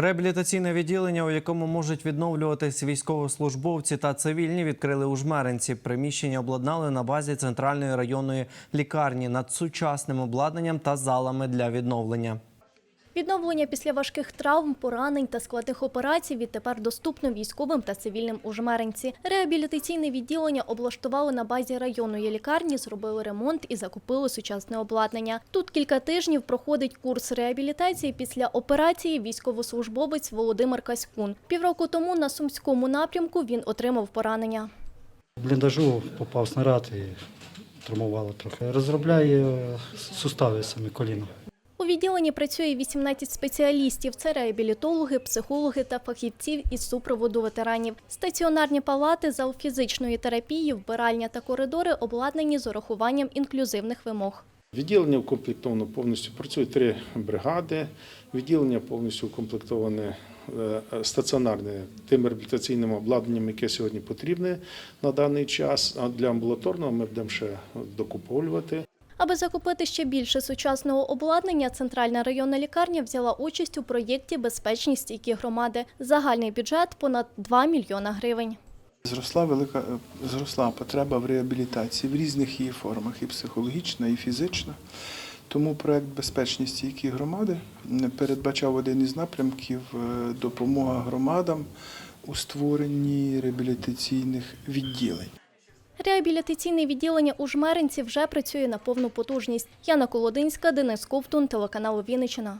Реабілітаційне відділення, у якому можуть відновлюватись військовослужбовці та цивільні, відкрили у жмеренці. Приміщення обладнали на базі центральної районної лікарні над сучасним обладнанням та залами для відновлення. Відновлення після важких травм, поранень та складних операцій відтепер доступно військовим та цивільним у Жмеринці. Реабілітаційне відділення облаштували на базі районної лікарні, зробили ремонт і закупили сучасне обладнання. Тут кілька тижнів проходить курс реабілітації після операції військовослужбовець Володимир Каськун. Півроку тому на сумському напрямку він отримав поранення. В бліндажу попав снаряд і травмувало трохи. Розробляє сустави саме коліна. У відділенні працює 18 спеціалістів. Це реабілітологи, психологи та фахівців із супроводу ветеранів. Стаціонарні палати, зал фізичної терапії, вбиральня та коридори обладнані з урахуванням інклюзивних вимог. Відділення укомплектовано повністю. Працює три бригади. Відділення повністю укомплектоване е, стаціонарне тим реабілітаційним обладнанням, яке сьогодні потрібне на даний час. А для амбулаторного ми будемо ще докуповувати. Аби закупити ще більше сучасного обладнання, центральна районна лікарня взяла участь у проєкті Безпечні стійкі громади. Загальний бюджет понад 2 мільйона гривень. Зросла велика е, зросла потреба в реабілітації в різних її формах, і психологічна, і фізична. Тому проект Безпечні стійкі громади передбачав один із напрямків е, допомога громадам у створенні реабілітаційних відділень. Реабілітаційне відділення у Жмеринці вже працює на повну потужність. Яна Колодинська, Денис Ковтун, телеканал Вінниччина.